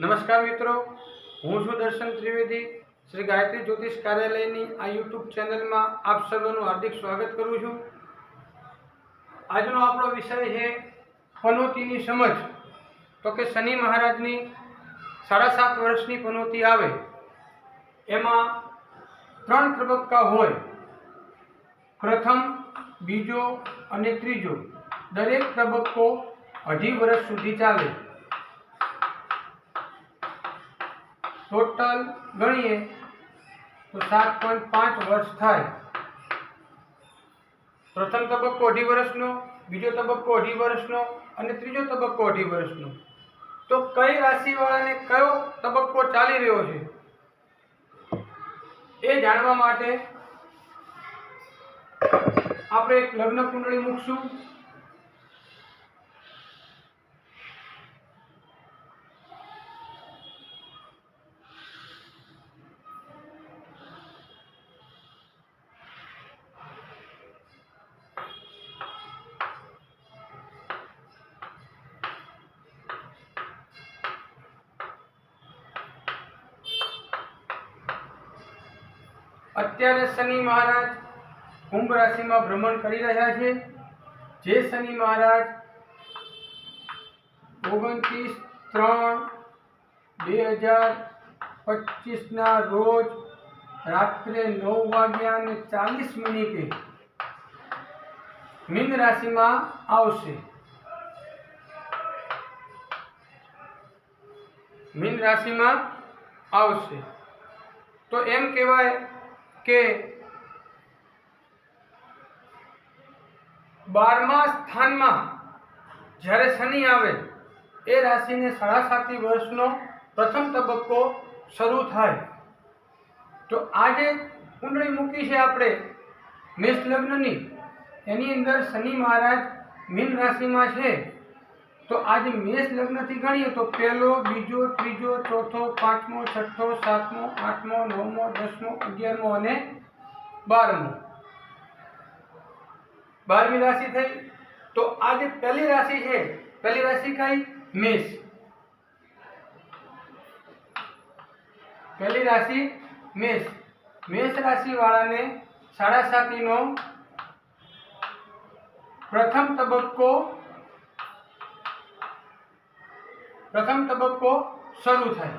નમસ્કાર મિત્રો. હું છું દર્શન ત્રિવેદી. શ્રી ગાયત્રી જ્યોતિષ કાર્યાલયની આ યુટ્યુબ ચેનલમાં આપ સર્વનું હાર્દિક સ્વાગત કરું છું. આજનો આપણો વિષય છે પનોતીની સમજ. તો કે શનિ મહારાજની સાડા સાત વર્ષની પનોતી આવે. એમાં ત્રણ તબક્કા હોય. પ્રથમ, બીજો અને ત્રીજો. દરેક તબક્કો અઢી વર્ષ સુધી ચાલે. ટોટલ ગણીએ તો સાત પોઈન્ટ પાંચ વર્ષ થાય. પ્રથમ તબક્કો અઢી વર્ષનો, બીજો તબક્કો અઢી વર્ષનો અને ત્રીજો તબક્કો અઢી વર્ષનો. તો કઈ રાશિવાળાને કયો તબક્કો ચાલી રહ્યો છે? એ જાણવા માટે આપણે એક લગ્ન કુંડળી મૂકશું. અત્યારે શનિ મહારાજ કુંભ રાશિમાં ભ્રમણ કરી રહ્યા છે. જે શનિ મહારાજ ઓગણત્રીસ ત્રણ બે હજાર પચીસના રોજ રાત્રે નવ વાગ્યા અને ચાલીસ મિનિટે મીન રાશિમાં આવશે. મીન રાશિમાં આવશે. તો એમ કહેવાય કે બારમા સ્થાનમાં જ્યારે શનિ આવે, એ રાશિને સાડા સાતી વર્ષનો પ્રથમ તબક્કો શરૂ થાય. તો આજે કુંડળી મૂકી છે આપણે મેષ લગ્નની એની અંદર શનિ મહારાજ મીન રાશિમાં છે. તો આજે મેષ લગ્નથી ગણીએ તો પહેલો, બીજો, ત્રીજો, ચોથો, પાંચમો, છઠ્ઠો, સાતમો, આઠમો, નવમો, દસમો, અગિયારમો અને બારમો. બારમી રાશિ થઈ. તો આજે પહેલી રાશિ છે. પહેલી રાશિ કઈ? મેષ. પહેલી રાશિ મેષ. મેષ રાશિ વાળાને સાડા સાતીનો પ્રથમ તબક્કો પ્રથમ તબક્કો શરૂ થાય.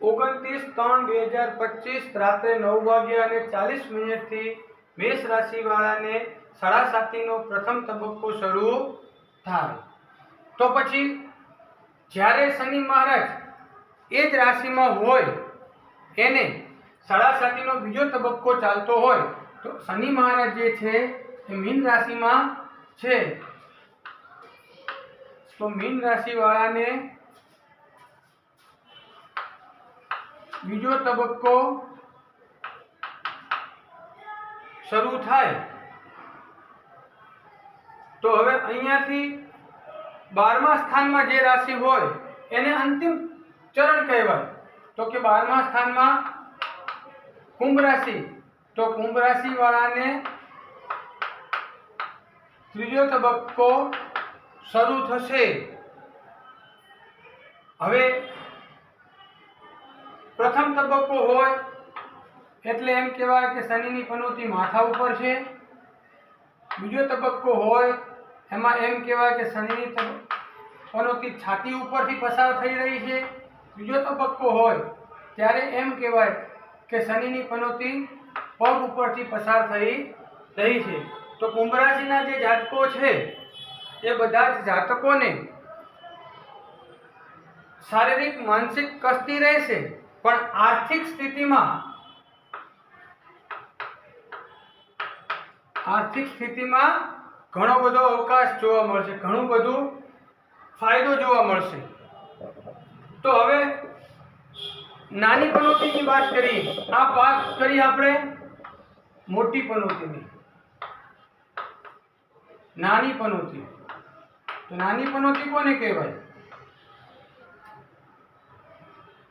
ઓગણત્રીસ ત્રણ બે હજાર પચીસ રાત્રે નવ વાગ્યા અને ચાલીસ મિનિટથી મેષ રાશિવાળાને સાડા સાતીનો પ્રથમ તબક્કો શરૂ થાય. તો પછી જ્યારે શનિ મહારાજ એ જ રાશિમાં હોય, એને સાડા સાતીનો બીજો તબક્કો ચાલતો હોય, તો શનિ મહારાજ જે છે એ મીન રાશિમાં છે. તો મીન રાશિવાળાને બીજો તબક્કો શરૂ થાય. તો હવે અહીંયાથી બારમા સ્થાનમાં જે રાશિ હોય, એને અંતિમ ચરણ કહેવાય. તો કે બારમા સ્થાનમાં કુંભ રાશિ. તો કુંભ રાશિ વાળાને ત્રીજો તબક્કો શરૂ થશે. હવે પ્રથમ તબક્કો હોય એટલે એમ કહેવાય કે શનિની પનોતી માથા ઉપર છે. બીજો તબક્કો હોય એમાં એમ કહેવાય કે શનિની પનોતી છાતી ઉપરથી પસાર થઈ રહી છે. બીજો તબક્કો હોય ત્યારે એમ કહેવાય કે શનિની પનોતી પગ ઉપરથી પસાર થઈ રહી છે. તો કુંભ રાશિના જે જાતકો છે એ બધા જ જાતકોને શારીરિક, માનસિક કષ્ટી રહેશે, પણ આર્થિક સ્થિતિમાં આર્થિક સ્થિતિમાં ઘણો બધો અવકાશ જોવા મળશે, ઘણું બધું ફાયદો જોવા મળશે. તો હવે નાની પનોતીની વાત કરી આ વાત કરી આપણે મોટી પનોતીની. નાની પનોતી. તો નાની પનોતી કોને કહેવાય?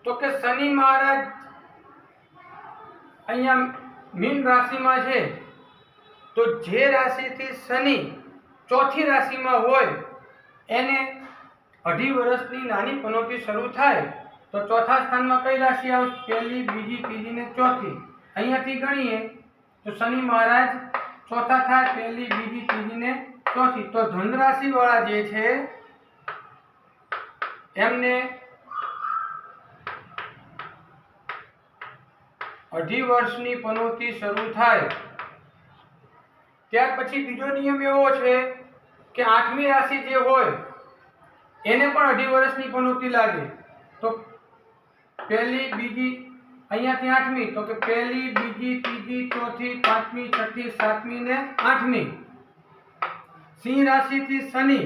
તો કે શનિ મહારાજ અહીંયા મીન રાશિમાં છે. તો જે રાશિથી શનિ ચોથી રાશિમાં હોય, એને અઢી વર્ષની નાની પનોતી શરૂ થાય, તો ચોથા સ્થાનમાં કઈ રાશિ આવશે? પહેલી, બીજી, ત્રીજી ને ચોથી. અહીંયાથી ગણીએ, તો શનિ મહારાજ ચોથા થાય, પહેલી, બીજી, ત્રીજી ને ચોથી, તો ધન રાશિ વાળા જે છે, એમને અઢી વર્ષની પનોતી શરૂ થાય. ત્યાર પછી બીજો નિયમ એવો છે કે આઠમી રાશિ જે હોય, એને પણ અઢી વર્ષની પનોતી લાગે. તો પહેલી, બીજી અહીંયાથી આઠમી, તો કે પહેલી, બીજી, ત્રીજી, ચોથી, પાંચમી, છઠ્ઠી, સાતમી ને આઠમી. સિંહ રાશિથી શનિ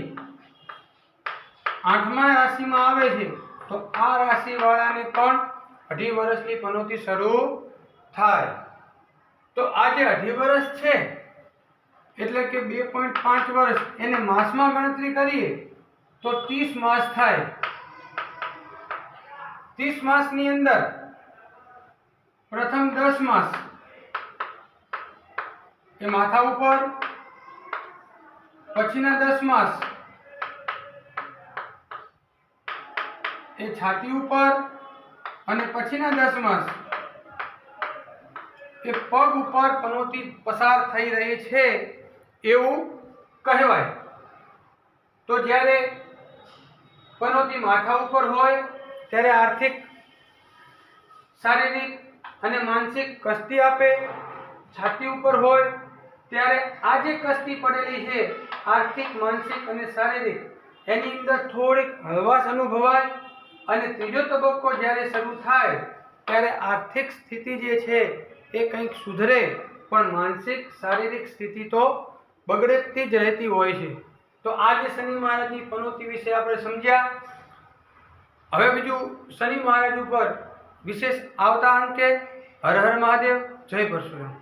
આઠમા રાશિમાં આવે છે, તો આ રાશિવાળાને પણ અઢી વર્ષની પનોતી શરૂ થાય. તો આ અઢી વર્ષ છે, એટલે કે બે પોઈન્ટ પાંચ વર્ષ, એને માસમાં ગણતરી કરીએ, તો ત્રીસ માસ થાય. ત્રીસ માસની અંદર પ્રથમ દસ માસ એ માથા ઉપર પછીના દસ એ છાતી ઉપર અને પછીના દસ એ પગ ઉપર પનોતી પસાર થઈ રહી છે એવું કહેવાય. તો જ્યારે પનોતી માથા ઉપર હોય, ત્યારે આર્થિક, શારીરિક અને માનસિક કસ્તી આપે. છાતી ઉપર હોય, ત્યારે આ જે કસ્તી પડેલી છે આર્થિક, માનસિક અને શારીરિક એની અંદર થોડીક હળવાશ અનુભવાય અને ત્રીજો તબક્કો જ્યારે શરૂ થાય ત્યારે આર્થિક સ્થિતિ જે છે એ કંઈક સુધરે, પણ માનસિક, શારીરિક સ્થિતિ તો બગડતી જ રહેતી હોય છે. તો આ જે શનિ મહારાજની પનોતી વિશે આપણે સમજ્યા. હવે બીજું, શનિ મહારાજ ઉપર વિશેષ આવતા અંકે હર હર મહાદેવ, જય પરશુરામ.